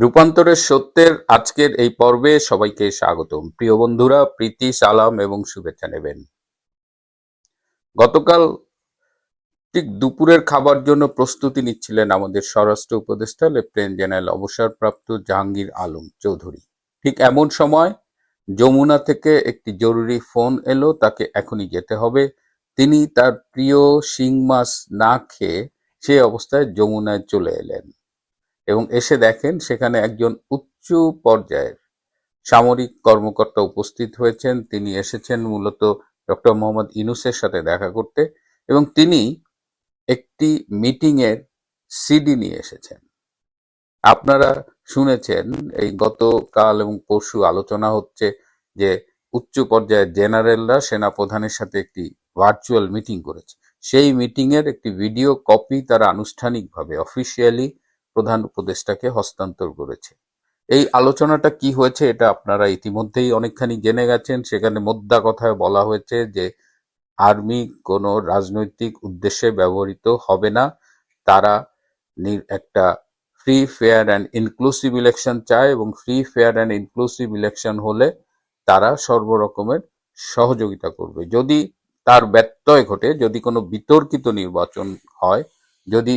রূপান্তরের সত্যের আজকের এই পর্বে সবাইকে স্বাগতম। প্রিয় বন্ধুরা, প্রীতি, সালাম এবং শুভেচ্ছা নেবেন। গতকাল ঠিক দুপুরের খাবার জন্য প্রস্তুতি নিচ্ছিলেন আমাদের স্বরাষ্ট্র উপদেষ্টা, লেফটেন্যান্ট জেনারেল অবসরপ্রাপ্ত জাহাঙ্গীর আলম চৌধুরী। ঠিক এমন সময় যমুনা থেকে একটি জরুরি ফোন এলো, তাকে এখনই যেতে হবে। তিনি তার প্রিয় শিং মাছ না খেয়ে সে অবস্থায় যমুনায় চলে এলেন। এবং এসে দেখেন সেখানে একজন উচ্চ পর্যায়ের সামরিক কর্মকর্তা উপস্থিত হয়েছেন। তিনি এসেছেন মূলত ডক্টর মোহাম্মদ ইনুসের সাথে দেখা করতে এবং তিনি একটি মিটিং এর সিডি নিয়ে এসেছেন। আপনারা শুনেছেন এই গতকাল এবং পরশু আলোচনা হচ্ছে যে উচ্চ পর্যায়ের জেনারেলরা সেনাপ্রধানের সাথে একটি ভার্চুয়াল মিটিং করেছে। সেই মিটিং এর একটি ভিডিও কপি তারা আনুষ্ঠানিকভাবে, অফিসিয়ালি প্রধান উপদেষ্টাকে হস্তান্তর করেছে। এই আলোচনাটা কি হয়েছে এটা আপনারা ইতিমধ্যেই অনেকখানি জেনে গেছেন। সেখানে মোদ্দা কথায় বলা হয়েছে যে, আর্মি কোনো রাজনৈতিক উদ্দেশ্যে ব্যবহৃত হবে না। তারা একটা free fair and inclusive election চায় এবং free fair and inclusive election হলে তারা সর্বরকমের সহযোগিতা করবে। যদি তার ব্যত্যয় ঘটে, যদি কোনো বিতর্কিত নির্বাচন হয়, যদি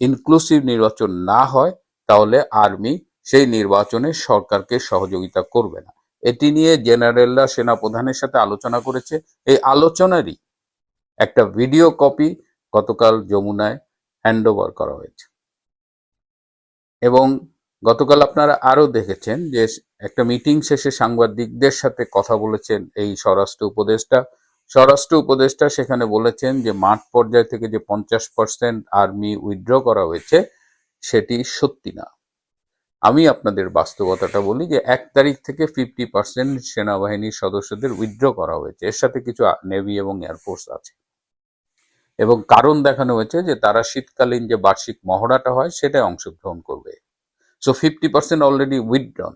ইনক্লুসিভ নির্বাচন না হয়, তাহলে আর্মি সেই নির্বাচনে সরকারকে সহযোগিতা করবে না। এটি নিয়ে জেনারেলরা, সেনাপ্রধানের সাথে আলোচনা করেছে। এই আলোচনারই একটা ভিডিও কপি গতকাল যমুনায় হ্যান্ডওভার করা হয়েছে। এবং গতকাল আপনারা আরও দেখেছেন যে, একটা মিটিং শেষে সাংবাদিকদের সাথে কথা বলেছেন এই স্বরাষ্ট্র উপদেষ্টা। স্বরাষ্ট্র উপদেষ্টা সেখানে বলেছেন যে মাঠ পর্যায় থেকে যে পঞ্চাশ পার্সেন্ট আর্মি উইথড্র করা হয়েছে, সেটি সত্যি না। আমি আপনাদের বাস্তবতাটা বলি যে এক তারিখ থেকে ফিফটি পার্সেন্ট সেনাবাহিনীর সদস্যদের উইথড্র করা হয়েছে। এর সাথে কিছু নেভি এবং এয়ারফোর্স আছে। এবং কারণ দেখানো হয়েছে যে তারা শীতকালীন যে বার্ষিক মহড়াটা হয়, সেটায় অংশগ্রহণ করবে। So fifty percent already withdrawn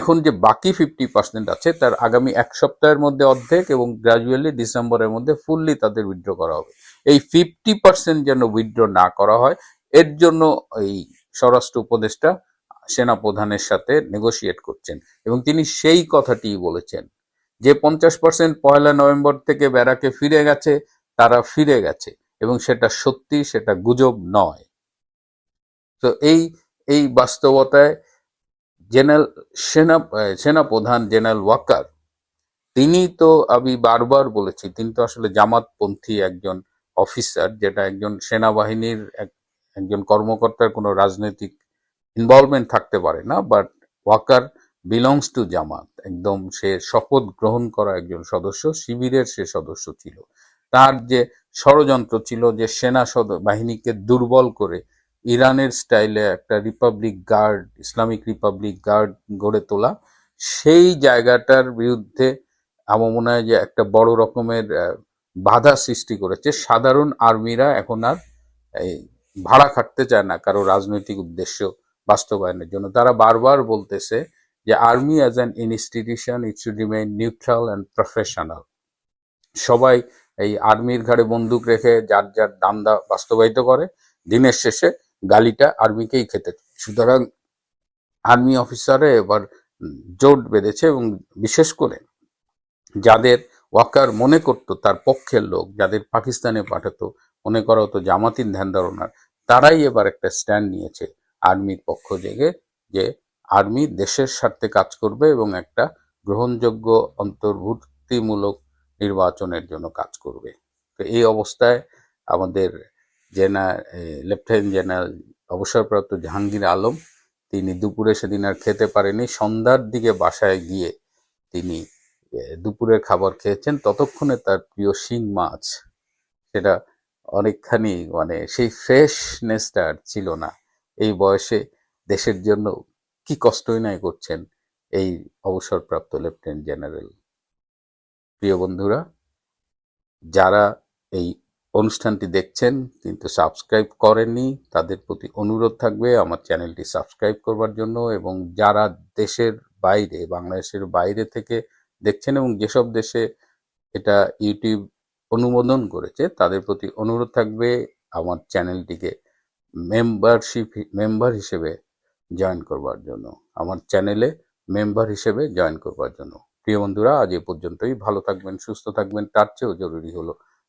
এখন যে বাকি ফিফটি পার্সেন্ট আছে, তার আগামী এক সপ্তাহের মধ্যে অর্ধেক এবং গ্রাজুয়ালি ডিসেম্বরের মধ্যে ফুললি তাদের উইথড্র করা হবে। এই ফিফটি পার্সেন্ট যেন উইথড্র না করা হয়, এর জন্য এই স্বরাষ্ট্র উপদেষ্টা সেনা প্রধানের সাথে নেগোশিয়েট করছেন এবং তিনি সেই কথাটি বলেছেন যে পঞ্চাশ পার্সেন্ট পয়লা নভেম্বর থেকে ব্যারাকে ফিরে গেছে, তারা ফিরে গেছে এবং সেটা সত্যি, সেটা গুজব নয়। তো এই এই বাস্তবতায় জেনারেল সেনা, সেনাপ্রধান জেনারেল ওয়াকার তিনি তো আমি বারবার বলেছি, তিনি তো আসলে জামাতপন্থী একজন অফিসার, যেটা একজন সেনাবাহিনীর এক- একজন কর্মকর্তার কোনো রাজনৈতিক ইনভলভমেন্ট থাকতে পারে না but Waker belongs to Jamaat, একদম সে শপথ গ্রহণ করা একজন সদস্য, শিবিরের সে সদস্য ছিল। তার যে ষড়যন্ত্র ছিল যে সেনা বাহিনীকে দুর্বল করে ইরানের স্টাইলে একটা republic guard, Islamic republic guard গড়ে তোলা। সেই জায়গাটার বিরুদ্ধে আমার মনে হয় যে একটা বড় রকমের বাধা সৃষ্টি করেছে। সাধারণ আর্মিরা এখন আর এই ভাড়া খাটতে চায় না কারও রাজনৈতিক উদ্দেশ্য বাস্তবায়নের জন্য। তারা বারবার বলতেছে যে army as an institution it should remain neutral and professional সবাই এই আর্মির ঘাড়ে বন্দুক রেখে যার যার দান্দা বাস্তবায়িত করে, দিনের শেষে গালিটা আর্মিকেই খেতে। সুতরাং আর্মি অফিসারে এবার জোট বেঁধেছে এবং বিশেষ করে যাদের ওয়াকার মনে করতো তার পক্ষের লোক, যাদের পাকিস্তানে পাঠাতো, মনে করা হতো জামাতির ধ্যান ধারণার, তারাই এবার একটা স্ট্যান্ড নিয়েছে আর্মির পক্ষ থেকে যে আর্মি দেশের স্বার্থে কাজ করবে এবং একটা গ্রহণযোগ্য, অন্তর্ভুক্তিমূলক নির্বাচনের জন্য কাজ করবে। তো এই অবস্থায় আমাদের জেনা লেফটেন্যান্ট জেনারেল অবসরপ্রাপ্ত জাহাঙ্গীর আলম, তিনি দুপুরে সেদিন আর খেতে পারেনি। সন্ধ্যার দিকে বাসায় গিয়ে তিনি দুপুরের খাবার খেয়েছেন। ততক্ষণে তার প্রিয় শিং মাছ। সেটা অনেকখানি মানে সেই ফ্রেশনেসটা আর ছিল না। এই বয়সে দেশের জন্য কি কষ্টই নাই করছেন এই অবসরপ্রাপ্ত লেফটেন্যান্ট জেনারেল। প্রিয় বন্ধুরা, যারা এই অনুষ্ঠানটি দেখছেন কিন্তু সাবস্ক্রাইব করেননি, তাদের প্রতি অনুরোধ থাকবে আমার চ্যানেলটি সাবস্ক্রাইব করবার জন্য এবং যারা দেশের বাইরে, বাংলাদেশের বাইরে থেকে দেখছেন এবং যেসব দেশে এটা ইউটিউব অনুমোদন করেছে, তাদের প্রতি অনুরোধ থাকবে আমার চ্যানেলটিকে মেম্বারশিপ মেম্বার হিসেবে জয়েন করবার জন্য, আমার চ্যানেলে মেম্বার হিসেবে জয়েন করবার জন্য। প্রিয় বন্ধুরা, আজ এ পর্যন্তই, ভালো থাকবেন, সুস্থ থাকবেন, তার চেয়েও জরুরি হলো